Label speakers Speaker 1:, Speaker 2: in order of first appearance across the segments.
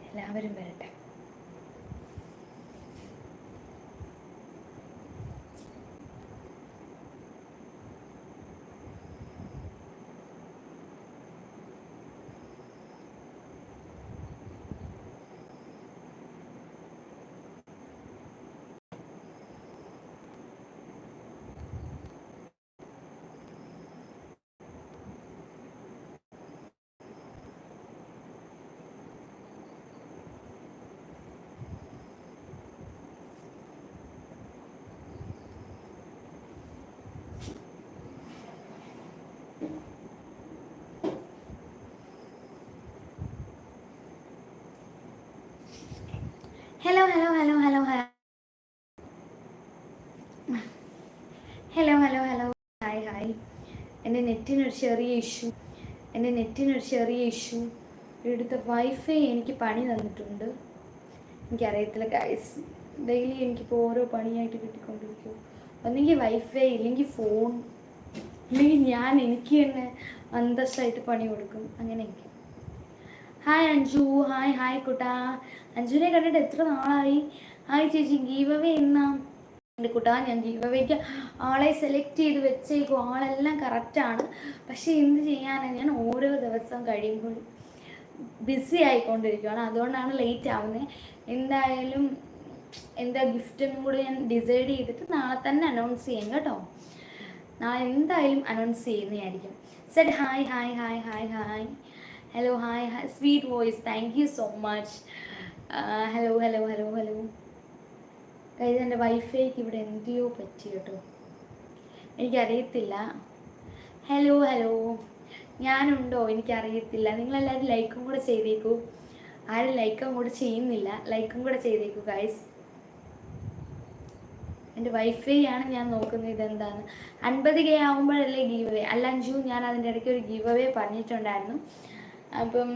Speaker 1: എല്ലാവരും വരട്ടെ. Hello hello hello hello hello hello hello hi hi എന്റെ നെറ്റിനൊരു ചെറിയ ഇഷ്യൂ എന്റെ നെറ്റിനൊരു ചെറിയ ഇഷ്യൂ ഇവിടുത്തെ വൈഫൈ എനിക്ക് പണി തന്നിട്ടുണ്ട്. എനിക്കറിയത്തില്ല ഗൈസ് ഡെയിലി എനിക്കിപ്പോൾ ഓരോ പണിയായിട്ട് കിട്ടിക്കൊണ്ടിരിക്കും ഒന്നെങ്കിൽ വൈഫൈ ഇല്ലെങ്കിൽ ഫോൺ ഇല്ലെങ്കിൽ ഞാൻ എനിക്ക് തന്നെ അന്തസ്സായിട്ട് പണി കൊടുക്കും. അങ്ങനെയൊക്കെ ഹായ് അഞ്ജു ഹായ് ഹായ് കുട്ടാ. അഞ്ജുനെ കണ്ടിട്ട് എത്ര നാളായി? ഹായ് ചേച്ചി. ഗീവ് അവേ എന്നാ? എന്റെ കുട്ടാ ഞാൻ ഗീവ് അവേക്ക് ആളെ സെലക്ട് ചെയ്ത് വെച്ചേക്കും. ആളെല്ലാം കറക്റ്റാണ് പക്ഷേ എന്ത് ചെയ്യാനാണ് ഞാൻ ഓരോ ദിവസം കഴിയുമ്പോൾ ബിസി ആയിക്കൊണ്ടിരിക്കുകയാണ് അതുകൊണ്ടാണ് ലേറ്റ് ആവുന്നത് എന്തായാലും എന്താ ഗിഫ്റ്റും കൂടി ഞാൻ ഡിസൈഡ് ചെയ്തിട്ട് നാളെ തന്നെ അനൗൺസ് ചെയ്യാം കേട്ടോ. നാളെ എന്തായാലും അനൗൺസ് ചെയ്യുന്നതായിരിക്കും. Set hi hi hi hi hi hello hi sweet voice thank you so much hello hello hello hello Kait എന്റെ വൈഫൈക്ക് ഇവിടെ എന്തിയോ പറ്റി കേട്ടോ. എനിക്കറിയത്തില്ല. ഹലോ ഹലോ ഞാനുണ്ടോ? എനിക്കറിയത്തില്ല. നിങ്ങളെല്ലാവരും ലൈക്കും കൂടെ ചെയ്തേക്കൂ. ആരും ലൈക്കും കൂടെ ചെയ്യുന്നില്ല. ലൈക്കും കൂടെ ചെയ്തേക്കൂ ഗൈസ് എന്റെ വൈഫൈ ആണ് ഞാൻ നോക്കുന്നത് ഇതെന്താണ്. അൻപത് കെ ആകുമ്പോഴല്ലേ ഗീവ് അവേ അല്ല അഞ്ചു ഞാൻ അതിന്റെ ഇടയ്ക്ക് ഒരു ഗീവ് അവേ പറഞ്ഞിട്ടുണ്ടായിരുന്നു. അപ്പം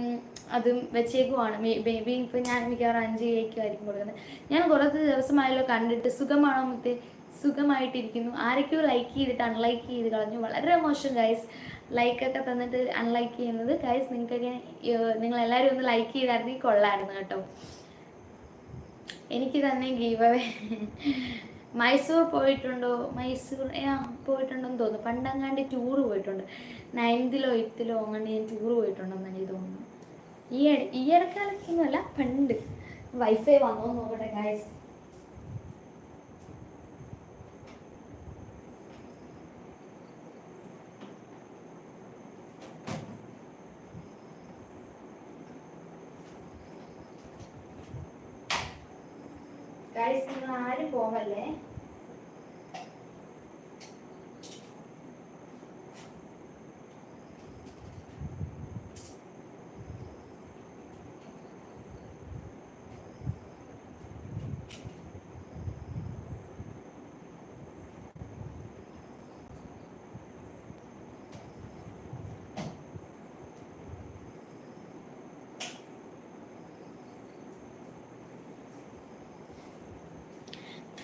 Speaker 1: അതും വെച്ചേക്കുവാണ്. ബേബി ഇപ്പം ഞാൻ മിക്കവാറും അഞ്ച് കേക്കും ആയിരിക്കും കൊടുക്കുന്നത്. ഞാൻ കുറച്ച് ദിവസമായല്ലോ കണ്ടിട്ട് സുഖമാണോ മുത്തേ? സുഖമായിട്ടിരിക്കുന്നു. ആരൊക്കെയോ ലൈക്ക് ചെയ്തിട്ട് അൺലൈക്ക് ചെയ്ത് കളഞ്ഞു. വളരെ മോശം ഗൈസ് ലൈക്കൊക്കെ തന്നിട്ട് അൺലൈക്ക് ചെയ്യുന്നത്. ഗൈസ് നിങ്ങൾക്കൊക്കെ നിങ്ങൾ എല്ലാവരും ഒന്ന് ലൈക്ക് ചെയ്തായിരുന്നെങ്കിൽ കൊള്ളായിരുന്നു കേട്ടോ. എനിക്ക് തന്നെ ഗീവ് മൈസൂർ പോയിട്ടുണ്ടോ? മൈസൂർ പോയിട്ടുണ്ടെന്ന് തോന്നുന്നു. പണ്ടങ്ങാണ്ട് ടൂർ പോയിട്ടുണ്ട്. നയൻത്തിലോ എയ്ത്തിലോ അങ്ങനെ ഞാൻ ടൂർ പോയിട്ടുണ്ടെന്ന് എനിക്ക് തോന്നുന്നു ഈ ഈ ഇടക്കാലത്തൊന്നുമല്ല പണ്ട്. വൈഫൈ വന്നോ നോക്കട്ടെ ഗായ്സ് നിങ്ങൾ ആരും പോകല്ലേ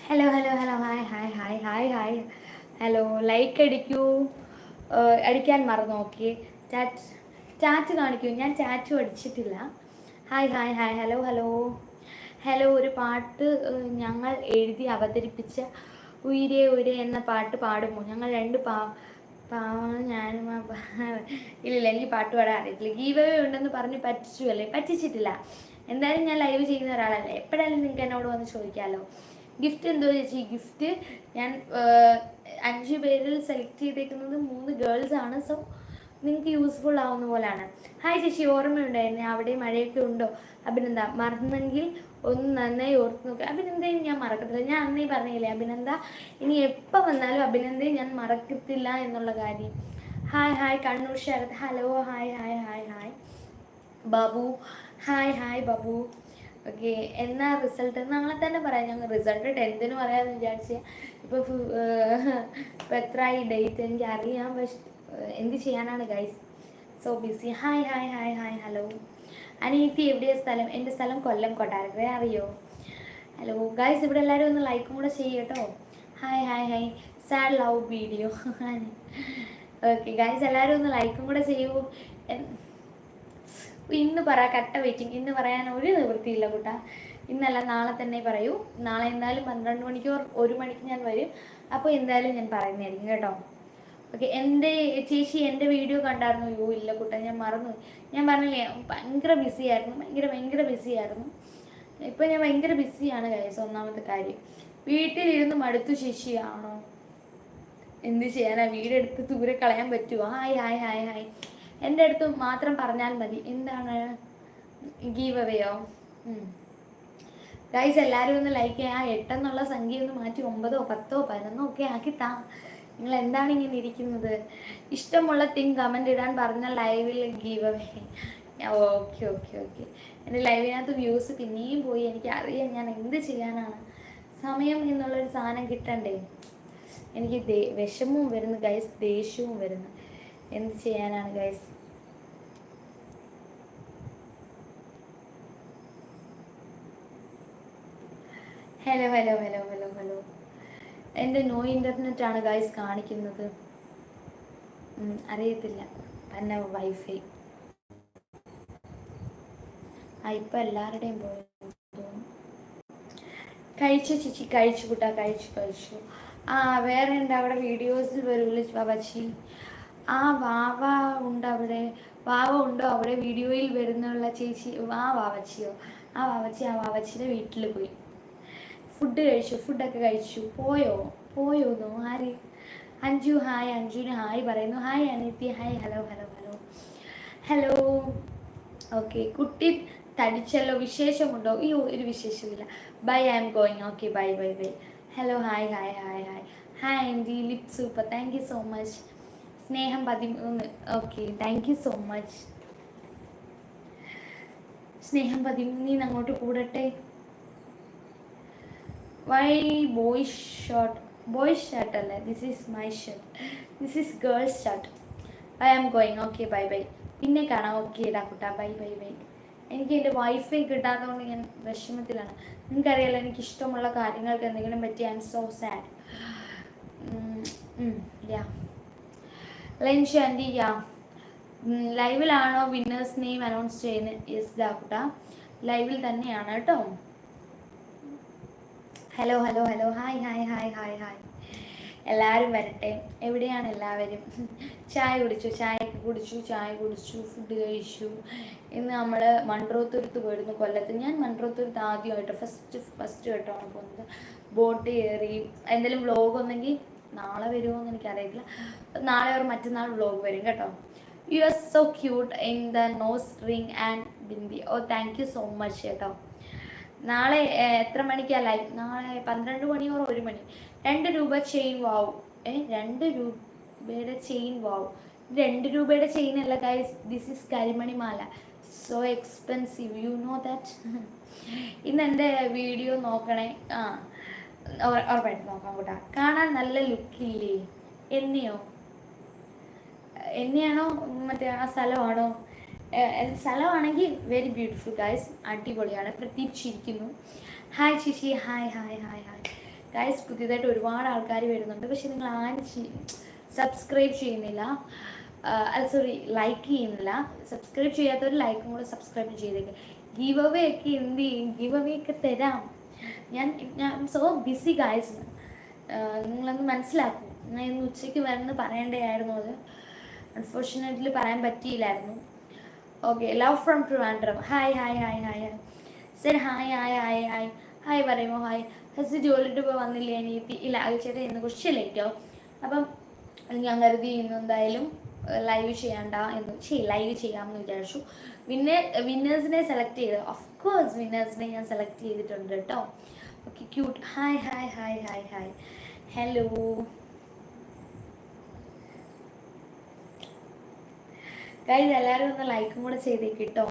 Speaker 1: hello hello hello hi hi hi hello like അടിക്കൂ. അടിക്കാൻ മറന്നു ഓക്കെ ചാറ്റ് ചാറ്റ് കാണിക്കൂ. ഞാൻ ചാറ്റും അടിച്ചിട്ടില്ല. Hi hi hi hello hello hello ഒരു പാട്ട് ഞങ്ങൾ എഴുതി അവതരിപ്പിച്ച ഉയരെ ഉയരെ എന്ന പാട്ട് പാടുമോ? ഞങ്ങൾ രണ്ട് പാ പാവം ഞാനും ഇല്ലില്ല എനിക്ക് പാട്ട് പാടാൻ അറിയത്തില്ല. ഗീവേ ഉണ്ടെന്ന് പറഞ്ഞ് പറ്റിച്ചു അല്ലേ പറ്റിച്ചിട്ടില്ല. എന്തായാലും ഞാൻ ലൈവ് ചെയ്യുന്ന ഒരാളല്ലേ? എപ്പോഴായാലും നിങ്ങൾക്ക് എന്നോട് വന്ന് ചോദിക്കാമല്ലോ ഗിഫ്റ്റ് എന്തോ ചേച്ചി ഗിഫ്റ്റ് ഞാൻ അഞ്ച് പേരിൽ സെലക്ട് ചെയ്തേക്കുന്നത് മൂന്ന് ഗേൾസ് ആണ്. സോ നിങ്ങൾക്ക് യൂസ്ഫുൾ ആവുന്ന പോലെയാണ് ഹായ് ചേച്ചി ഓർമ്മയുണ്ടായിരുന്നു? അവിടെ മഴയൊക്കെ ഉണ്ടോ? അഭിനന്ദ മറന്നെങ്കിൽ ഒന്ന് നന്നായി ഓർത്ത് നോക്കുക അഭിനന്ദയും ഞാൻ മറക്കത്തില്ല. ഞാൻ അന്നേ പറഞ്ഞില്ലേ അഭിനന്ദ ഇനി എപ്പോൾ വന്നാലും അഭിനന്ദയെ ഞാൻ മറക്കത്തില്ല എന്നുള്ള കാര്യം. Hi hi Kannur Sarath. Hello hi hi hi hi Babu hi hi Babu. Okay എന്നാ റിസൾട്ട് നമ്മളെ തന്നെ പറയാം. ഞങ്ങൾ റിസൾട്ട് ടെൻത്തിന് പറയാമെന്ന് വിചാരിച്ച് ഇപ്പോൾ ഇപ്പോൾ എത്രയായി ഡേറ്റ് എനിക്ക് അറിയാം പക്ഷെ എന്ത് ചെയ്യാനാണ് guys so busy hi hi hi hi hello Aneethi എവിടെയാ സ്ഥലം? എന്റെ സ്ഥലം കൊല്ലം കൊട്ടാരക്കര. അറിയോ? ഹലോ ഗൈസ് ഇവിടെ എല്ലാവരും ഒന്ന് ലൈക്കും കൂടെ ചെയ്യട്ടോ hi hi hi sad love video okay guys എല്ലാവരും ഒന്ന് ലൈക്കും കൂടെ ചെയ്യൂ. ഇന്ന് പറ കട്ട വെയിറ്റിംഗ് ഇന്ന് പറയാൻ ഒരു നിവൃത്തിയില്ല കൂട്ടാ. ഇന്നല്ല നാളെ തന്നെ പറയൂ. നാളെ എന്തായാലും പന്ത്രണ്ട് മണിക്കൂർ ഒരു മണിക്ക് ഞാൻ വരും. അപ്പോൾ എന്തായാലും ഞാൻ പറയുന്നതായിരിക്കും കേട്ടോ. ഓക്കെ എന്റെ ചേച്ചി എന്റെ വീഡിയോ കണ്ടായിരുന്നു. യോ ഇല്ല കൂട്ടാ ഞാൻ മറന്നു ഞാൻ പറഞ്ഞില്ലേ ഭയങ്കര ബിസി ആയിരുന്നു. ഭയങ്കര ഭയങ്കര ബിസി ആയിരുന്നു. ഇപ്പം ഞാൻ ഭയങ്കര ബിസിയാണ് കൈസ് ഒന്നാമത്തെ കാര്യം. വീട്ടിലിരുന്ന് മടുത്തു ശേഷിയാണോ എന്ത് ചെയ്യാനാ? വീടെടുത്ത് ദൂരെ കളയാൻ പറ്റുമോ ഹായ് ഹായ് ഹായ് ഹായ്. എന്റെ അടുത്ത് മാത്രം പറഞ്ഞാൽ മതി. എന്താണ് ഗീവ് അവയോ ഗൈസ് എല്ലാവരും ഒന്ന് ലൈക്ക് ചെയ്യാം. ആ എട്ടെന്നുള്ള സംഖ്യ ഒന്ന് മാറ്റി ഒമ്പതോ പത്തോ പതിനൊന്നോ ഒക്കെ ആക്കി താ നിങ്ങൾ എന്താണ് ഇങ്ങനെ ഇരിക്കുന്നത്? ഇഷ്ടമുള്ള തിങ് കമന്റ് ഇടാൻ പറഞ്ഞ ലൈവിൽ give away okay okay okay എന്റെ ലൈവിനകത്ത് വ്യൂസ് പിന്നെയും പോയി. എനിക്ക് അറിയാം ഞാൻ എന്ത് ചെയ്യാനാണ്. സമയം എന്നുള്ളൊരു സാധനം കിട്ടണ്ടേ? എനിക്ക് വിഷമവും വരുന്നു ഗൈസ് ദേഷ്യവും വരുന്നു. എന്ത് ചെയ്യാനാണ് guys hello hello hello hello hello എന്റെ നോ ഇന്റർനെറ്റ് ആണ് ഗൈസ് കാണിക്കുന്നത്. അറിയത്തില്ല. തന്നെ വൈഫൈ ആ ഇപ്പം എല്ലാവരുടെയും പോയി കഴിച്ചു ചേച്ചി? കഴിച്ചു കൂട്ടാ. കഴിച്ചു കഴിച്ചു. ആ വേറെ ഉണ്ട് അവിടെ വീഡിയോസിൽ വരൂല വാവച്ചി ആ വാവ ഉണ്ട് അവിടെ. വാവ ഉണ്ടോ അവിടെ? വീഡിയോയിൽ വരുന്നുള്ള ചേച്ചി ആ വാവച്ചിയോ? ആ വാവച്ചി ആ വാവച്ചിയുടെ വീട്ടിൽ പോയി. ഫുഡ് കഴിച്ചു ഫുഡൊക്കെ കഴിച്ചു. പോയോ? പോയോ പോയോന്നോ ആര്? അഞ്ജു ഹായ്. അഞ്ജുവിന് ഹായ് പറയുന്നു. Hi Anithya. Hi. Hello hello hello. Hello. Okay. കുട്ടി തടിച്ചല്ലോ? വിശേഷമുണ്ടോ ഈ ഒരു വിശേഷമില്ല bye I'm going okay bye bye bye hello hi hi hi hi hi aunty lip super thank you so much സ്നേഹം പതിമൂന്ന് okay thank you so much സ്നേഹം പതിമൂന്നിന്ന് അങ്ങോട്ട് കൂടട്ടെ. Why boy shirt boy shirt അല്ലേ? This is my shirt this is girls shirt I am going okay bye bye പിന്നെ കാണാം. Okay ഇടാ കുട്ടാ. By bye by എനിക്ക് എന്റെ വൈഫൈ കിട്ടാത്തതുകൊണ്ട് ഞാൻ വിഷമത്തിലാണ്. നിങ്ങൾക്കറിയാലോ എനിക്ക് ഇഷ്ടമുള്ള കാര്യങ്ങൾക്ക് എന്തെങ്കിലും പറ്റി I'm so sad yeah lunch and yeah. ലൈവിലാണോ winners name announce ചെയ്യുന്നത് യെസ് ദാക്കുട്ട ലൈവിൽ തന്നെയാണ് കേട്ടോ. Hello hello hello. Hi hi hi hi hi എല്ലാവരും വരട്ടെ. എവിടെയാണ് എല്ലാവരും? ചായ കുടിച്ചു? ചായ കുടിച്ചു ചായ കുടിച്ചു ഫുഡ് കഴിച്ചു. ഇന്ന് നമ്മൾ മൺട്രോത്തുരുത്ത് പോയിരുന്നു കൊല്ലത്ത്. ഞാൻ മൺട്രോത്തുരുത്ത് ആദ്യമായിട്ട് ഫസ്റ്റ് ഫസ്റ്റ് കേട്ടോ പോകുന്നത്. ബോട്ട് കയറി. എന്തെങ്കിലും വ്ലോഗ് ഒന്നെങ്കിൽ നാളെ വരുമോ എന്ന് എനിക്കറിയില്ല നാളെ ഒരു മറ്റന്നാൾ വ്ലോഗ് വരും കേട്ടോ. You are so cute in the nose ring and bindi oh thank you so much കേട്ടോ. നാളെ എത്ര മണിക്കാ ലൈവ് നാളെ പന്ത്രണ്ട് മണിയോ ഒരു മണി? രണ്ട് രൂപ ചെയിൻ വാവ് ഏ രണ്ട് രൂപയുടെ ചെയിൻ വാവ് രണ്ട് രൂപയുടെ ചെയിൻ അല്ല guys this is karimani mala so expensive you know that ഇന്ന് എന്റെ വീഡിയോ നോക്കണേ. ആ. ഉറപ്പായിട്ട് നോക്കാം കൂട്ടാ. കാണാൻ നല്ല ലുക്കില്ലേ എന്നെയോ? എന്നെയാണോ? മറ്റേ ആ സ്ഥലമാണോ? സ്ഥലമാണെങ്കിൽ വെരി ബ്യൂട്ടിഫുൾ ഗൈസ് അടിപൊളിയാണ്. പ്രതീക്ഷിച്ചിരിക്കുന്നു. Hi Shishi. Hi hi hi hi guys പുതിയതായിട്ട് ഒരുപാട് ആൾക്കാർ വരുന്നുണ്ട്. പക്ഷെ നിങ്ങൾ ആരും സബ്സ്ക്രൈബ് ചെയ്യുന്നില്ല. അല്ല സോറി ലൈക്ക് ചെയ്യുന്നില്ല. സബ്സ്ക്രൈബ് ചെയ്യാത്തവർ ലൈക്കും കൂടെ സബ്സ്ക്രൈബ് ചെയ്തേക്ക്. ഗീവ് അവേ ഒക്കെ എന്ത് ചെയ്യും? ഗീവ് അവേ ഒക്കെ തരാം. ഞാൻ ഞാൻ സോ ബിസി ഗായ്സ് നിങ്ങളൊന്ന് മനസ്സിലാക്കും. ഞാൻ ഇന്ന് ഉച്ചയ്ക്ക് വരണമെന്ന് പറയേണ്ടതായിരുന്നു അത്. അൺഫോർച്ചുനേറ്റ്ലി പറയാൻ പറ്റിയില്ലായിരുന്നു. Okay love from Trivandrum hi hi hi hi sir hi hi hi hi hi പറയുമോ? ഹായ് ഹസ് ജോലിട്ട് ഇപ്പോൾ വന്നില്ല? എനിക്ക് ഇല്ല അയച്ചേട്ടാ ഇന്ന് കുറച്ച് ലേറ്റോ അപ്പം ഞാൻ കരുതി ഇന്ന് എന്തായാലും ലൈവ് ചെയ്യണ്ട എന്ന് ചെയ് ലൈവ് ചെയ്യാമെന്ന് വിചാരിച്ചു. വിന്നേ വിന്നേഴ്സിനെ സെലക്ട് ചെയ്ത് ഓഫ് കോഴ്സ് വിന്നേഴ്സിനെ ഞാൻ സെലക്ട് ചെയ്തിട്ടുണ്ട് കേട്ടോ okay cute hi hi hi hi hi hello guys എല്ലാവരും ഒന്ന് ലൈക്കും കൂടെ ചെയ്തേക്ക് കേട്ടോ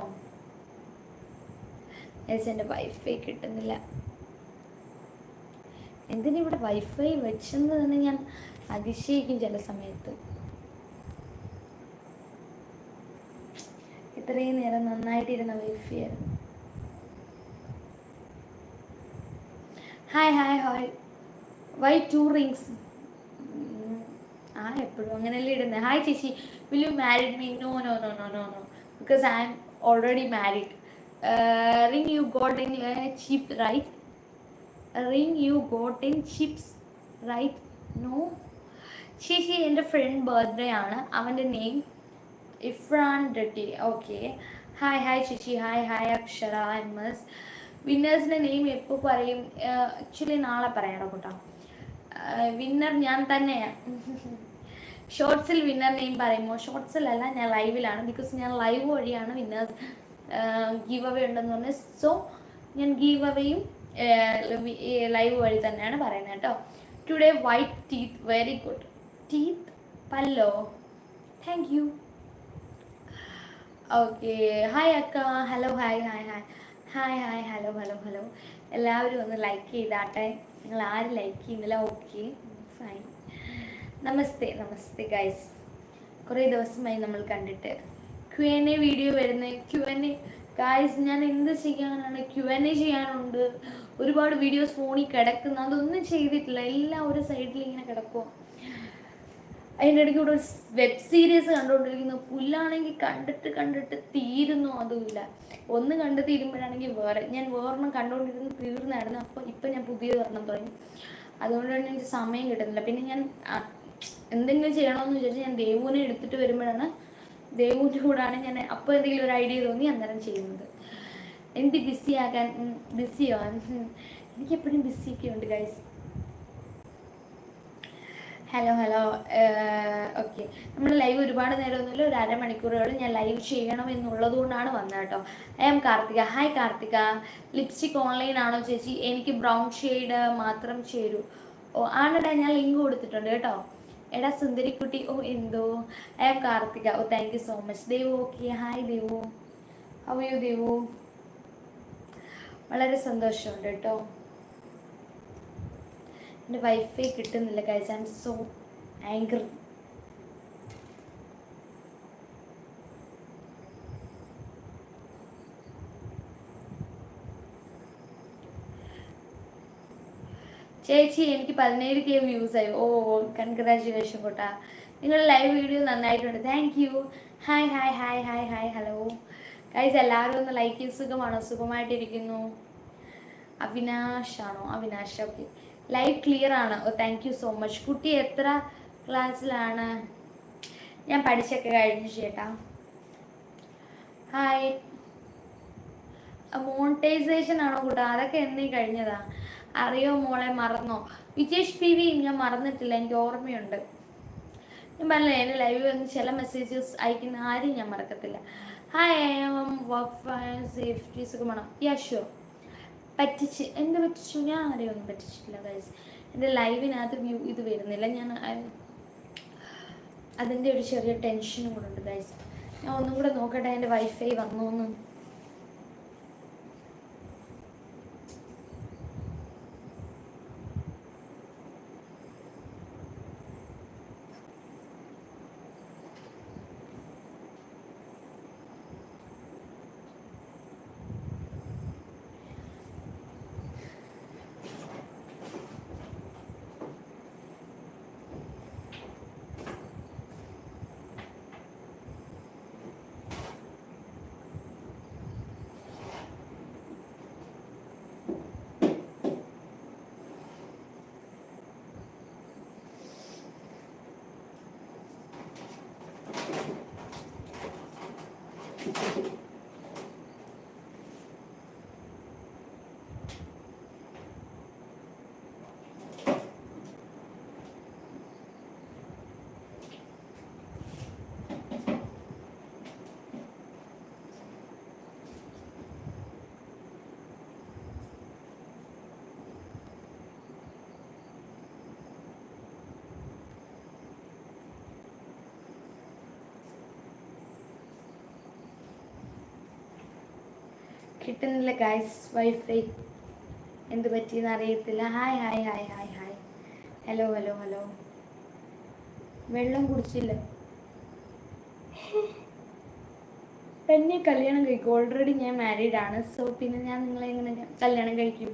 Speaker 1: യെസ് എന്റെ വൈഫൈ കിട്ടുന്നില്ല. എന്തിനാ ഇവിടെ വൈഫൈ വെച്ചെന്ന് തന്നെ ഞാൻ അതിശയിക്കും ചില സമയത്ത്. ഇത്രയും നേരം നന്നായിട്ടിരുന്ന wifi hi hi hi why two rings ആ എപ്പോഴും അങ്ങനെയല്ലേ ഇടുന്നത് ഹായ് ചേച്ചി. Will you married me no no no no no no because I am already married ring you got in cheap right ring you got in chips right no. ചേച്ചി എന്റെ friend birthday ആണ്. അവന്റെ name Ifran Reddy. Okay. Hi hi ചേച്ചി hi hi Akshara S വിന്നേഴ്സിന്റെ name എപ്പോൾ പറയും? Actually നാളെ പറയാടോ കൂട്ടോ winner ഞാൻ തന്നെയാണ് ഷോർട്സിൽ വിന്നർ നെയിം പറയുമോ? ഷോർട്സിലല്ല ഞാൻ ലൈവിലാണ് ബിക്കോസ് ഞാൻ ലൈവ് വഴിയാണ് വിന്നേഴ്സ് ഗീവ് അവേ ഉണ്ടെന്ന് പറഞ്ഞത്. സോ ഞാൻ ഗീവ് അവയും ലൈവ് വഴി തന്നെയാണ് പറയുന്നത് കേട്ടോ. Today white teeth very good teeth പല്ലോ. Thank you okay. Hi അക്ക. Hello hi hi hi. Hi hi hello hello hello. എല്ലാവരും ഒന്ന് ലൈക്ക് ചെയ്താട്ടെ. നിങ്ങൾ ആരും ലൈക്ക് ചെയ്യുന്നില്ല. Okay. Fine namaste namaste guys കുറേ ദിവസമായി നമ്മൾ കണ്ടിട്ട്. ക്യു എൻ എ വീഡിയോ വരുന്നത് ക്യു എൻ എ ഗായ്സ് ഞാൻ എന്ത് ചെയ്യാനാണ്? ക്യു എൻ എ ചെയ്യാനുണ്ട്. ഒരുപാട് വീഡിയോസ് ഫോണിൽ കിടക്കുന്നു. അതൊന്നും ചെയ്തിട്ടില്ല. എല്ലാം ഒരു സൈഡിൽ ഇങ്ങനെ കിടക്കുക അതിന്റെ ഇടയ്ക്ക് ഇവിടെ ഒരു വെബ് സീരീസ് കണ്ടുകൊണ്ടിരിക്കുന്നു. പുല്ലാണെങ്കിൽ കണ്ടിട്ട് കണ്ടിട്ട് തീരുന്നു അതുമില്ല. ഒന്ന് കണ്ട് തീരുമ്പോഴാണെങ്കിൽ വേറെ. ഞാൻ വേറൊന്നും കണ്ടുകൊണ്ടിരുന്ന് തീർന്നായിരുന്നു. അപ്പോൾ ഇപ്പം ഞാൻ പുതിയ ഒരെണ്ണം തുടങ്ങി. അതുകൊണ്ട് തന്നെ എനിക്ക് സമയം കിട്ടുന്നില്ല. പിന്നെ ഞാൻ എന്തെങ്കിലും ചെയ്യണമെന്ന് വിചാരിച്ച് ഞാൻ ദേവൂനെ എടുത്തിട്ട് വരുമ്പോഴാണ് ദേവുവിന്റെ കൂടാണ് ഞാൻ അപ്പോൾ എന്തെങ്കിലും ഒരു ഐഡിയ തോന്നി അന്നേരം ചെയ്യുന്നത്. എന്ത് ബിസി ആക്കാൻ ബിസിയോ? എനിക്ക് എപ്പോഴും ബിസിയൊക്കെ ഉണ്ട് ഗൈസ് ഹലോ ഹലോ ഓക്കെ നമ്മൾ ലൈവ് ഒരുപാട് നേരമൊന്നുമില്ല. ഒരു അരമണിക്കൂറുകളും ഞാൻ ലൈവ് ചെയ്യണം എന്നുള്ളത് കൊണ്ടാണ് വന്നത് കേട്ടോ. I'm Karthika. Hi Karthika. Lipstick online ആണോ ചേച്ചി? എനിക്ക് ബ്രൗൺ ഷെയ്ഡ് മാത്രം ചേരൂ. ഓ ആണെടാ ഞാൻ ലിങ്ക് കൊടുത്തിട്ടുണ്ട് കേട്ടോ. എടാ സുന്ദരിക്കുട്ടി. ഓ എന്തോ? I am Karthika. Oh thank you so much Devu okay hi Devu. അവയോ Devu? വളരെ സന്തോഷമുണ്ട് കേട്ടോ. എന്റെ വൈഫൈ കിട്ടുന്നില്ല guys I am so anchor ചേച്ചി എനിക്ക് പതിനേഴ് കെ വ്യൂസ് ആയി. ഓ കൺഗ്രാചുലേഷൻ കോട്ടാ. നിങ്ങളുടെ ലൈവ് വീഡിയോ നന്നായിട്ടുണ്ട്. Thank you hi hi hi hi hi hello guys എല്ലാവരും ഒന്ന് ലൈക്ക് ചെയ്ത് സുഖമാണോ? സുഖമായിട്ടിരിക്കുന്നു? അവിനാഷ് ആണോ അവിനാഷ് ഓക്കെ ലൈവ് ക്ലിയർ ആണ്. Oh thank you so much കുട്ടി എത്ര ക്ലാസ്സിലാണ് ഞാൻ പഠിച്ചൊക്കെ കഴിഞ്ഞു ചേട്ടാ. ഹായ് മോണിറ്റൈസേഷൻ ആണോ കൂട്ടാ? അതൊക്കെ എന്നീ കഴിഞ്ഞതാ. അറിയോ മോളെ മറന്നോ? വിജേഷ് പി വി ഞാൻ മറന്നിട്ടില്ല. എനിക്ക് ഓർമ്മയുണ്ട്. ഞാൻ പറഞ്ഞില്ല എന്റെ ലൈവ് വന്ന് ചില മെസ്സേജസ് അയക്കുന്ന ആരെയും ഞാൻ മറക്കത്തില്ല. Hi I'm work safety സുഖമാണോ? യാ ഷുവർ പറ്റിച്ച് എന്ത് പറ്റിച്ചു? ഞാൻ ആരെയും ഒന്നും പറ്റിച്ചിട്ടില്ല ഗൈസ് എന്റെ ലൈവിനകത്ത് വ്യൂ ഇത് വരുന്നില്ല. ഞാൻ അതിന്റെ ഒരു ചെറിയ ടെൻഷനും കൂടെ ഉണ്ട് ഗൈസ് ഞാൻ ഒന്നും കൂടെ നോക്കട്ടെ എന്റെ വൈഫൈ വന്നോന്ന്. കിട്ടുന്നില്ല ഗൈസ് വൈഫൈ എന്ത് പറ്റിയെന്ന് അറിയത്തില്ല. Hi hi hi hi hi hello hello hello വെള്ളം കുടിച്ചില്ല. എന്നെ കല്യാണം കഴിക്കും. ഓൾറെഡി ഞാൻ മാരീഡ് ആണ്. സോ പിന്നെ ഞാൻ നിങ്ങളെ എങ്ങനെ കല്യാണം കഴിക്കും?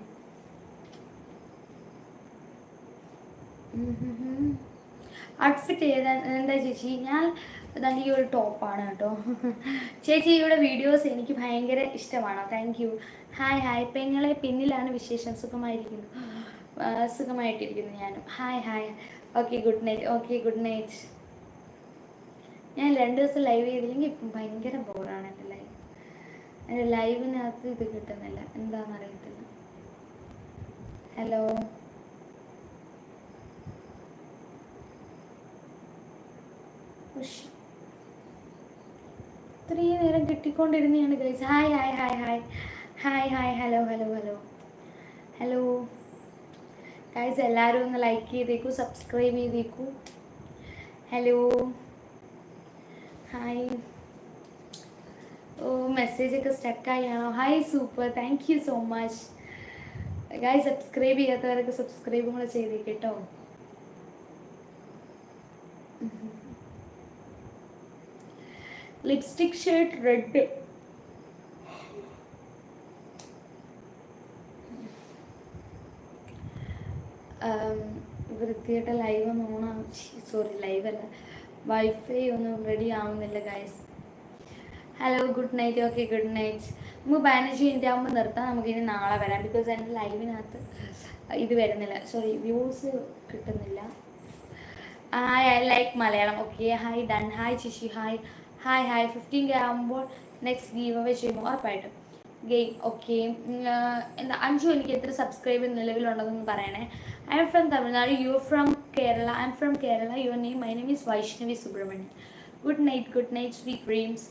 Speaker 1: ഔട്ട്ഫിറ്റ് ഏതാ എന്താ ചേച്ചി? ഞാൻ അതാണ്ട് ഈ ഒരു ടോപ്പാണ് കേട്ടോ. ചേച്ചിയുടെ വീഡിയോസ് എനിക്ക് ഭയങ്കര ഇഷ്ടമാണ്. താങ്ക് യു ഹായ് ഹായ് പെങ്ങളെ പിന്നിലാണ് വിശേഷം. സുഖമായിരിക്കുന്നു. സുഖമായിട്ടിരിക്കുന്നു ഞാനും. Hi hi okay good night okay good night ഞാൻ രണ്ട് ദിവസം ലൈവ് ചെയ്തില്ലെങ്കിൽ ഇപ്പം ഭയങ്കര ബോറാണ് എന്റെ ലൈവ് എന്റെ ലൈവിനകത്ത് ഇത് കിട്ടുന്നില്ല. എന്താണെന്ന് അറിയത്തില്ല. ഹലോ ഉഷ്. ഇത്രയും നേരം കിട്ടിക്കൊണ്ടിരുന്നതാണ് guys hi hi hi hi hi hi hello hello hello hello guys എല്ലാവരും ഒന്ന് ലൈക്ക് ചെയ്തേക്കൂ സബ്സ്ക്രൈബ് ചെയ്തേക്കൂ. ഹലോ ഹായ് ഓ മെസ്സേജ് ഒക്കെ സ്റ്റക്കായാണോ hi super thank you so much guy subscribe ചെയ്യാത്തവരൊക്കെ സബ്സ്ക്രൈബും കൂടെ ചെയ്തേക്ക് കേട്ടോ. Lipstick shade red. വൃത്തിയായിട്ട് ലൈവ് ഒന്ന് ഓണാവും സോറി ലൈവ് അല്ല. വൈഫൈ ഒന്നും റെഡി ആവുന്നില്ല guys hello good night okay good night നമുക്ക് പതിനഞ്ച് മിനിറ്റ് ആകുമ്പോൾ നിർത്താം നമുക്ക് ഇനി നാളെ വരാം. ബിക്കോസ് എന്റെ ലൈവിനകത്ത് ഇത് വരുന്നില്ല. സോറി വ്യൂസ് കിട്ടുന്നില്ല. Hi I like Malayalam okay hi done hi Chishi hi hi hi fifteen K ആകുമ്പോൾ നെക്സ്റ്റ് ഗീവ് അവേ ചെയ്യുമ്പോൾ ഉറപ്പായിട്ടും. ഗെയിം ഓക്കെ എന്താ അഞ്ചു എനിക്ക് എത്ര സബ്സ്ക്രൈബർ നിലവിലുണ്ടെന്ന് പറയണേ. I'm from Tamil Nadu you from Kerala I'm from Kerala your name my name is Vaishnavi Subramanian good night good night sweet dreams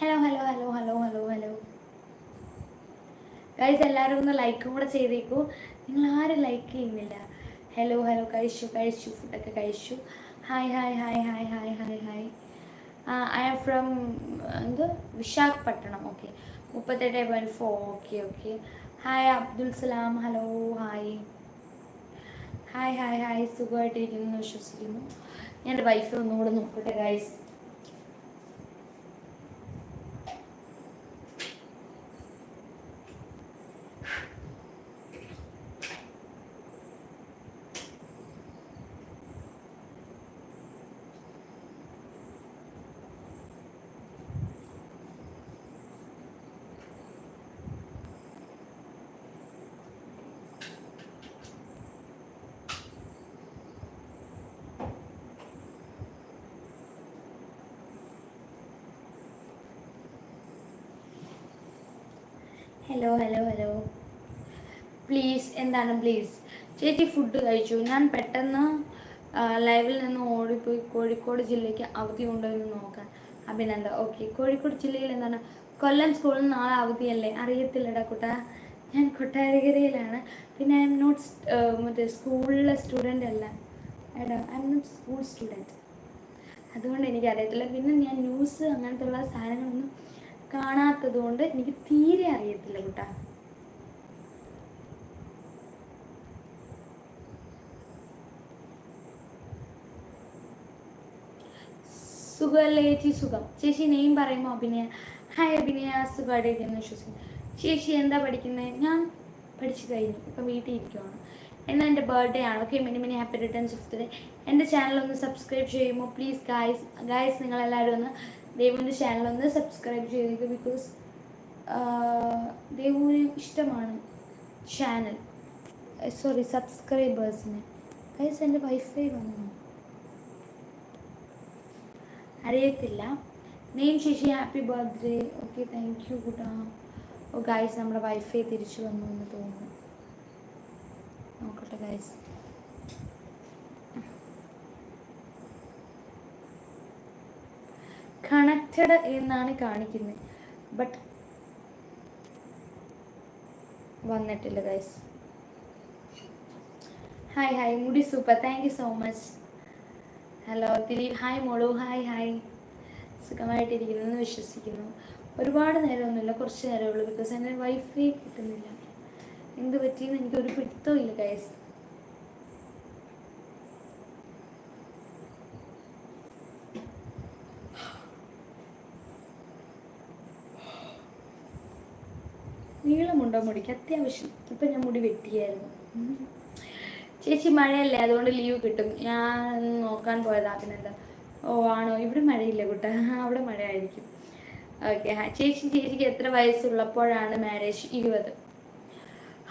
Speaker 1: hello hello hello hello hello hello guys എല്ലാവരും ഒന്ന് ലൈക്കും കൂടെ ചെയ്തേക്കൂ. നിങ്ങൾ ആരും like ചെയ്യുന്നില്ല. Hello hello കഴിച്ചു കഴിച്ചു. ഫുഡൊക്കെ കഴിച്ചു. Hi hi hi hi hi hi hi I am from എന്ത്? വിശാഖപട്ടണം. ഓക്കെ മുപ്പത്തെട്ട് point four okay okay hi Abdul Salam. Hello hi hi hi hi സുഖമായിട്ടിരിക്കുന്നു വിശ്വസിക്കുന്നു. എന്റെ വൈഫ് ഒന്നുകൂടെ നോക്കട്ടെ guys hello hello hello please എന്താണ് പ്ലീസ് ചേച്ചി ഫുഡ് കഴിച്ചു. ഞാൻ പെട്ടെന്ന് ലൈവിൽ നിന്ന് ഓടിപ്പോയി കോഴിക്കോട് ജില്ലയ്ക്ക് അവധി ഉണ്ടോ എന്ന് നോക്കാൻ അഭിനന്ദ ഓക്കെ കോഴിക്കോട് ജില്ലയിൽ എന്താണ്? കൊല്ലം സ്കൂളിൽ നാളെ അവധിയല്ലേ? അറിയത്തില്ലടാ കുട്ട. ഞാൻ കൊട്ടാരക്കരയിലാണ്. പിന്നെ ഐ എം നോട്ട് മറ്റേ സ്കൂളിലെ സ്റ്റുഡന്റ് അല്ല. എടാ I'm not school student അതുകൊണ്ട് എനിക്ക് എനിക്കറിയത്തില്ല പിന്നെ ഞാൻ ന്യൂസ് അങ്ങനത്തെ ഉള്ള സാധനങ്ങളൊന്നും കാണാത്തത് കൊണ്ട് എനിക്ക് തീരെ അറിയത്തില്ല കുട്ടാ. സുഖമല്ലേ ചേച്ചി? സുഖം. ചേച്ചി നെയിം പറയുമോ? അഭിനയ. ഹായ് അഭിനയ. സുഖമായിട്ടിരിക്കുന്നു. വിശ്വസിക്കുന്നു ചേച്ചി എന്താ പഠിക്കുന്നത് ഞാൻ പഠിച്ചു കഴിഞ്ഞു. ഇപ്പം വീട്ടിൽ ഇരിക്കുവാണ്. എന്നാൽ എന്റെ ബർത്ത്ഡേ ആണ്. Okay Mini Mini happy returns of day എന്റെ ചാനൽ ഒന്ന് സബ്സ്ക്രൈബ് ചെയ്യുമോ? പ്ലീസ് ഗായ്സ് ഗായ്സ് നിങ്ങളെല്ലാവരും ഒന്ന് ദേവുവിന്റെ ചാനൽ ഒന്ന് സബ്സ്ക്രൈബ് ചെയ്തേക്ക് ബിക്കോസ് ദേവുവിന് ഇഷ്ടമാണ് ചാനൽ സോറി സബ്സ്ക്രൈബേഴ്സിന് ഗൈസ് എന്റെ വൈഫൈ വന്നു. അറിയത്തില്ല. Name Sasi happy birthday okay thank you കൂട്ടാ. ഓ ഗായ്സ് നമ്മുടെ വൈഫൈ തിരിച്ചു വന്നു എന്ന് തോന്നുന്നു. നോക്കട്ടെ ഗായ്സ് കണക്റ്റഡ് എന്നാണ് കാണിക്കുന്നത് ബട്ട് വന്നിട്ടില്ല ഗൈസ് ഹായ് ഹായ് മുടി super thank you so much hello Dileep hi മോളു ഹായ് ഹായ്. സുഖമായിട്ടിരിക്കുന്നു എന്ന് വിശ്വസിക്കുന്നു. ഒരുപാട് നേരമൊന്നുമില്ല കുറച്ച് നേരമേ ഉള്ളൂ ബിക്കോസ് എന്റെ വൈഫൈ കിട്ടുന്നില്ല. എന്ത് പറ്റിയെന്ന് എനിക്കൊരു പിടുത്തവും ഇല്ല ഗൈസ് നീളമുണ്ടോ മുടിക്ക്? അത്യാവശ്യം. ഇപ്പം ഞാൻ മുടി വെട്ടിയായിരുന്നു. ചേച്ചി മഴയല്ലേ? അതുകൊണ്ട് ലീവ് കിട്ടും. ഞാൻ നോക്കാൻ പോയതാ. പിന്നെന്താ? ഓ ആണോ? ഇവിടെ മഴയില്ല കുട്ട. അവിടെ മഴയായിരിക്കും. ഓക്കെ ചേച്ചി ചേച്ചിക്ക് എത്ര വയസ്സുള്ളപ്പോഴാണ് മാരേജ് ഇരുപത്?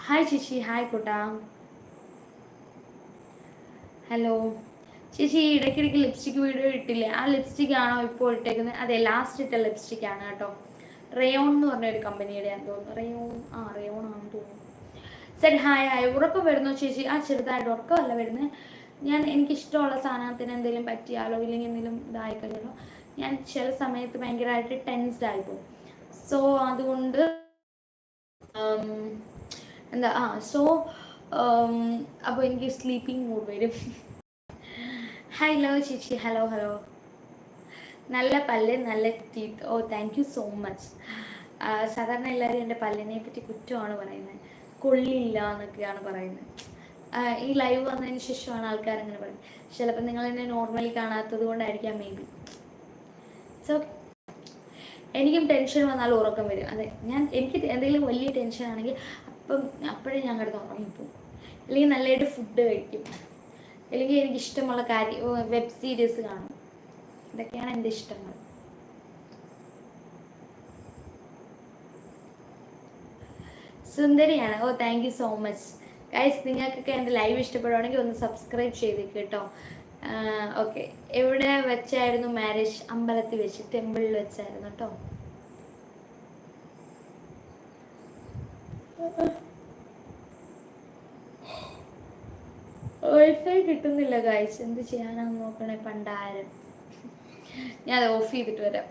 Speaker 1: ഹായ് ചേച്ചി. ഹായ് കുട്ടാ. ഹലോ ചേച്ചി ഇടയ്ക്കിടയ്ക്ക് ലിപ്സ്റ്റിക് വീഡിയോ ഇട്ടില്ലേ? ആ ലിപ്സ്റ്റിക് ആണോ ഇപ്പോൾ ഇട്ടേക്കുന്നത്? അതെ ലാസ്റ്റ് ഇട്ട ലിപ്സ്റ്റിക് ആണ് കേട്ടോ. റയോൺ എന്ന് പറഞ്ഞ ഒരു കമ്പനിയുടെ ആണെന്ന് തോന്നുന്നു. റയോൺ ആ റയോൺ ആണെന്ന് തോന്നുന്നു. ശരി ഹായ് ആയി ഉറക്കം വരുന്നു ചേച്ചി? ആ ചെറുതായിട്ട് ഉറക്കമല്ല വരുന്നത് ഞാൻ എനിക്കിഷ്ടമുള്ള സാധനത്തിന് എന്തെങ്കിലും പറ്റിയാലോ ഇല്ലെങ്കിൽ എന്തെങ്കിലും ഇതായി കഴിഞ്ഞാലോ ഞാൻ ചില സമയത്ത് ഭയങ്കരമായിട്ട് ടെൻസ്ഡ് ആയിപ്പോകും സോ അതുകൊണ്ട് എന്താ ആ സോ അപ്പോൾ എനിക്ക് സ്ലീപ്പിംഗ് മൂഡ് വരും. ഹലോ ചേച്ചി. ഹലോ ഹലോ നല്ല പല്ല് നല്ല teeth oh thank you so much സാധാരണ എല്ലാവരും എന്റെ പല്ലിനെ പറ്റി കുറ്റമാണ് പറയുന്നത്. കൊള്ളില്ല എന്നൊക്കെയാണ് പറയുന്നത് ഈ ലൈവ് വന്നതിന് ശേഷമാണ് ആൾക്കാർ അങ്ങനെ പറയുന്നത്. ചിലപ്പോൾ നിങ്ങൾ എന്നെ നോർമലി കാണാത്തത് കൊണ്ടായിരിക്കാം മേ ബി സോ എനിക്കും ടെൻഷൻ വന്നാൽ ഉറക്കം വരും. അതെ ഞാൻ എനിക്ക് എന്തെങ്കിലും വലിയ ടെൻഷൻ ആണെങ്കിൽ അപ്പം അപ്പോഴേ ഞാൻ കിടന്ന് പോകും അല്ലെങ്കിൽ നല്ലതായിട്ട് ഫുഡ് കഴിക്കും. അല്ലെങ്കിൽ എനിക്ക് ഇഷ്ടമുള്ള കാര്യം വെബ് സീരീസ് കാണും. ഇതൊക്കെയാണ് എന്റെ ഇഷ്ടങ്ങൾ. സുന്ദരിയാണ്. ഓ thank you so much guys നിങ്ങൾക്കൊക്കെ എന്റെ ലൈവ് ഇഷ്ടപ്പെടുവാണെങ്കിൽ ഒന്ന് സബ്സ്ക്രൈബ് ചെയ്തേക്ക് കേട്ടോ. ഓക്കെ എവിടെ വെച്ചായിരുന്നു മാരേജ് അമ്പലത്തിൽ വെച്ച് ടെമ്പിളിൽ വെച്ചായിരുന്നു കേട്ടോ. വൈഫൈ കിട്ടുന്നില്ല ഗൈസ് എന്ത് ചെയ്യാനാന്ന് നോക്കണേ പണ്ടാരം. ഞാൻ അത് ഓഫ് ചെയ്തിട്ട് വരാം.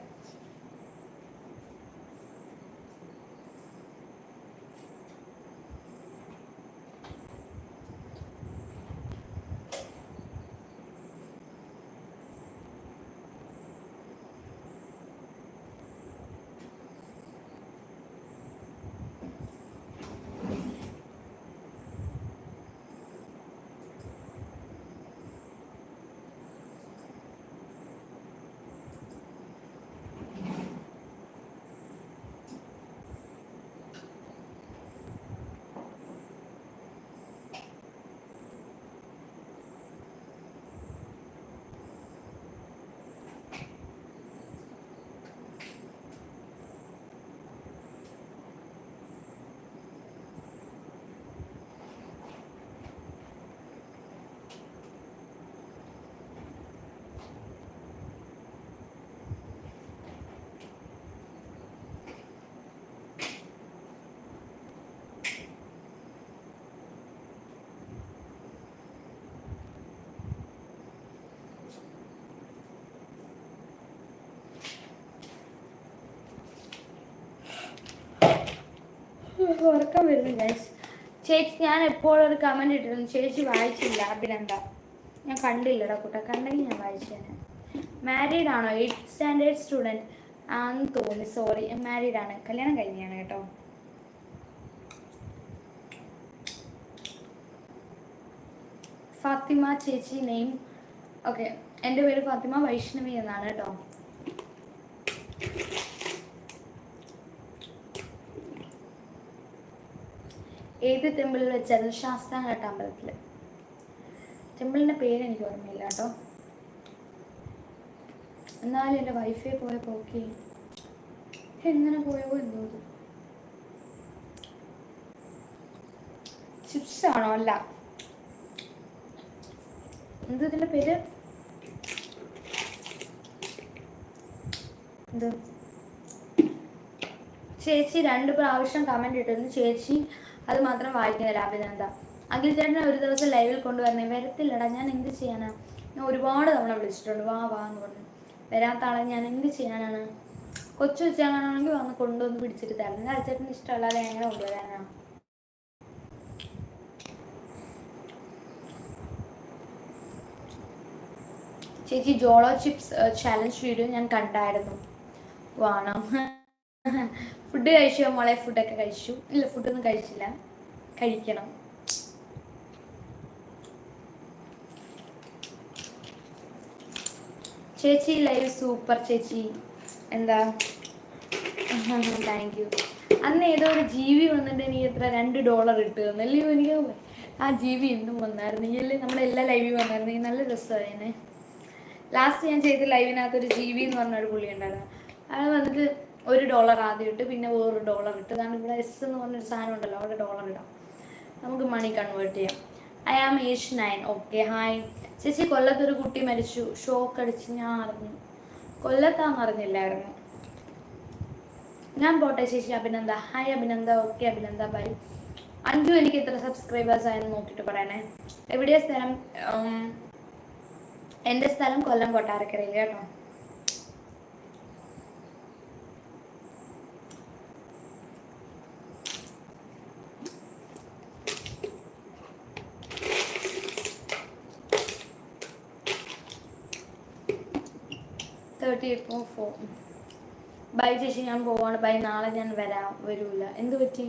Speaker 1: ഉറക്കം വരുന്നു ഗൈസ് ചേച്ചി ഞാൻ എപ്പോഴും ഒരു കമന്റ് ഇട്ടിരുന്നു. ചേച്ചി വായിച്ചില്ല. അഭിനന്ദ. ഞാൻ കണ്ടില്ലടാ കുട്ടാ. കണ്ടെങ്കിൽ ഞാൻ വായിച്ചേനെ. മാരീഡ് ആണോ? എയ്റ്റ് സ്റ്റാൻഡേർഡ് സ്റ്റുഡന്റ് ആന്ന് തോന്നി സോറി മാരീഡ് ആണ്. കല്യാണം കഴിഞ്ഞാണ് കേട്ടോ. ഫാത്തിമ ചേച്ചി നെയിം. ഓക്കെ എന്റെ പേര് ഫാത്തിമ വൈഷ്ണവി എന്നാണ് കേട്ടോ. ഏത് ടെമ്പിളിൽ വെച്ചായിരുന്നു ശാസ്താംഘട്ട അമ്പലത്തിൽ ടെമ്പിളിന്റെ പേര് എനിക്ക് ഓർമ്മയില്ല കേട്ടോ. എന്നാലും എന്റെ വൈഫൈ പോയ പോക്കി. എങ്ങനെ പോയോ എന്തോ ചിപ്സ് ആണോ അല്ല? എന്ത് ഇതിന്റെ പേര്? എന്ത്? ചേച്ചി രണ്ട് പ്രാവശ്യം കമന്റ് ഇട്ടിരുന്നു. ചേച്ചി അത് മാത്രം വായിക്കുന്നില്ല അഭിനന്ദ അഖിൽ ചേട്ടനെ ഒരു ദിവസം ലൈവിൽ കൊണ്ടുവരണേ. വരത്തില്ലടാ ഞാൻ എന്ത് ചെയ്യാനാ? ഞാൻ ഒരുപാട് തവണ വിളിച്ചിട്ടുണ്ട്. വാ വാ എന്ന് പറഞ്ഞു. വരാത്ത ആളെ ഞാൻ എന്ത് ചെയ്യാനാണ്? കൊച്ചു വെച്ചാണെങ്കിൽ വന്ന് കൊണ്ടുവന്ന് പിടിച്ചിട്ട് തരണം. അച്ഛേട്ടന് ഇഷ്ടമല്ലാതെ ഞാൻ എങ്ങനെ കൊണ്ടുവരാനാ? ചേച്ചി ജോളോ ചിപ്സ് ചാലഞ്ച് വീഡിയോ ഞാൻ കണ്ടായിരുന്നു. വേണം. ഫുഡ് കഴിച്ചു മോളെ? ഫുഡൊക്കെ കഴിച്ചു. ഇല്ല ഫുഡൊന്നും കഴിച്ചില്ല. കഴിക്കണം. ചേച്ചി ലൈവ് സൂപ്പർ ചേച്ചി. എന്താ? താങ്ക് യു അന്ന് ഏതോ ഒരു ജീവി വന്നിട്ട് നീ എത്ര രണ്ട് ഡോളർ ഇട്ട് തന്നല്ലേ എനിക്ക്? ആ ജീവി ഇന്നും വന്നായിരുന്നു. ഈ അല്ലേ നമ്മുടെ എല്ലാ ലൈവിൽ വന്നായിരുന്നു. ഈ നല്ല രസമായേനെ ലാസ്റ്റ് ഞാൻ ചെയ്ത ലൈവിനകത്ത് ഒരു ജീവി എന്ന് പറഞ്ഞൊരു പുള്ളി ഉണ്ടായിരുന്നു. അയാൾ വന്നിട്ട് ഒരു ഡോളർ ആദ്യം ഇട്ട് പിന്നെ വേറൊരു ഡോളർ ഇട്ട്. കാരണം ഇവിടെ എസ് എന്ന് പറഞ്ഞൊരു സാധനം ഉണ്ടല്ലോ അവിടെ ഡോളർ ഇടാം. നമുക്ക് മണി കൺവേർട്ട് ചെയ്യാം. I am Ash nine okay hi ചേച്ചി കൊല്ലത്തൊരു കുട്ടി മരിച്ചു. ഷോക്ക് അടിച്ച് ഞാൻ അറിഞ്ഞു. കൊല്ലത്താന്ന് അറിഞ്ഞില്ലായിരുന്നു. ഞാൻ പോട്ടെ ചേച്ചി Abhinanda. Hi Abhinanda. Okay Abhinanda bye Anju എനിക്ക് എത്ര സബ്സ്ക്രൈബേഴ്സ് ആയെന്ന് നോക്കിയിട്ട് പറയണേ. എവിടെയാ സ്ഥലം? എന്റെ സ്ഥലം കൊല്ലം കൊട്ടാരക്കരയിൽ കേട്ടോ. തേർട്ടി എയ്റ്റ് ഫോർ ബൈ ചേച്ചി ഞാൻ പോവാണ്. ബൈ നാളെ ഞാൻ വരാം വരൂല. എന്ത് പറ്റി?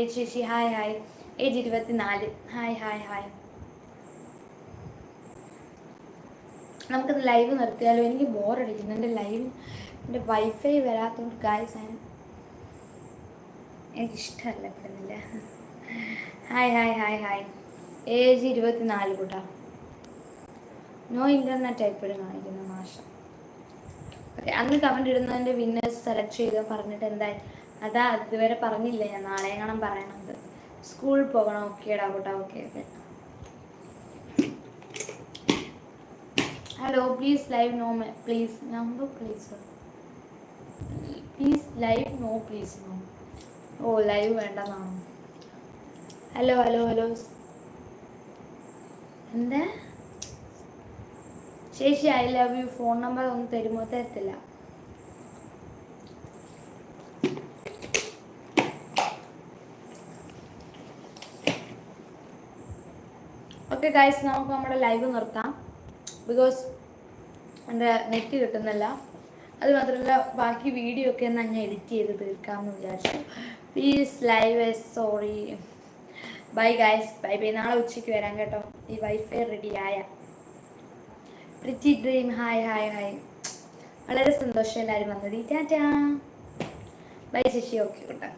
Speaker 1: ഏജ് ചേച്ചി ഹായ് ഹായ്. ഏജ് ഇരുപത്തിനാല്. Hi hi hi. നമുക്ക് ലൈവ് നിർത്തിയാലോ? എനിക്ക് ബോറടിക്കുന്നു എന്റെ ലൈവ് എന്റെ വൈഫൈ വരാത്തതുകൊണ്ട് ഗായ്സ് ആണ് എനിക്കിഷ്ടമല്ല പെടുന്നില്ല hi hi hi hi. Age ഇരുപത്തിനാല് കൂട്ടാ. നോ ഇന്റർനെറ്റ് എപ്പോഴും കാണിക്കുന്ന മാഷ. ഓക്കെ അന്ന് കമന്റ് ഇടുന്നതിന്റെ വിന്നേഴ്സ് സെലക്ട് ചെയ്ത് പറഞ്ഞിട്ട് എന്തായി? അതാ ഇതുവരെ പറഞ്ഞില്ല? ഞാൻ നാളെ പറയണത്. സ്കൂളിൽ പോകണം. ഓക്കേടാ കൂട്ടാ okay okay hello please live no please number please please live no please no oh live വേണ്ടെന്നാണോ ഹലോ ഹലോ ഹലോ എന്താ? ചേച്ചി I love you phone number ഒന്ന് തരുമോ? തരത്തില്ല. ഓക്കെ ഗൈസ് നമുക്ക് നമ്മുടെ ലൈവ് നിർത്താം. ബിക്കോസ് എന്റെ നെറ്റ് കിട്ടുന്നില്ല. അത് മാത്രമല്ല ബാക്കി വീഡിയോ ഒക്കെ ഒന്ന് ഞാൻ എഡിറ്റ് ചെയ്ത് തീർക്കാമെന്ന് വിചാരിച്ചു. Please live sorry bye guys bye bye നാളെ ഉച്ചയ്ക്ക് വരാം കേട്ടോ. ഈ വൈഫൈ റെഡി ആയ. Pretty dream hi hi hi വളരെ സന്തോഷം എല്ലാവരും വന്നത്. ടാറ്റാ. ബൈ ശശി. ഓക്കെ കേട്ടോ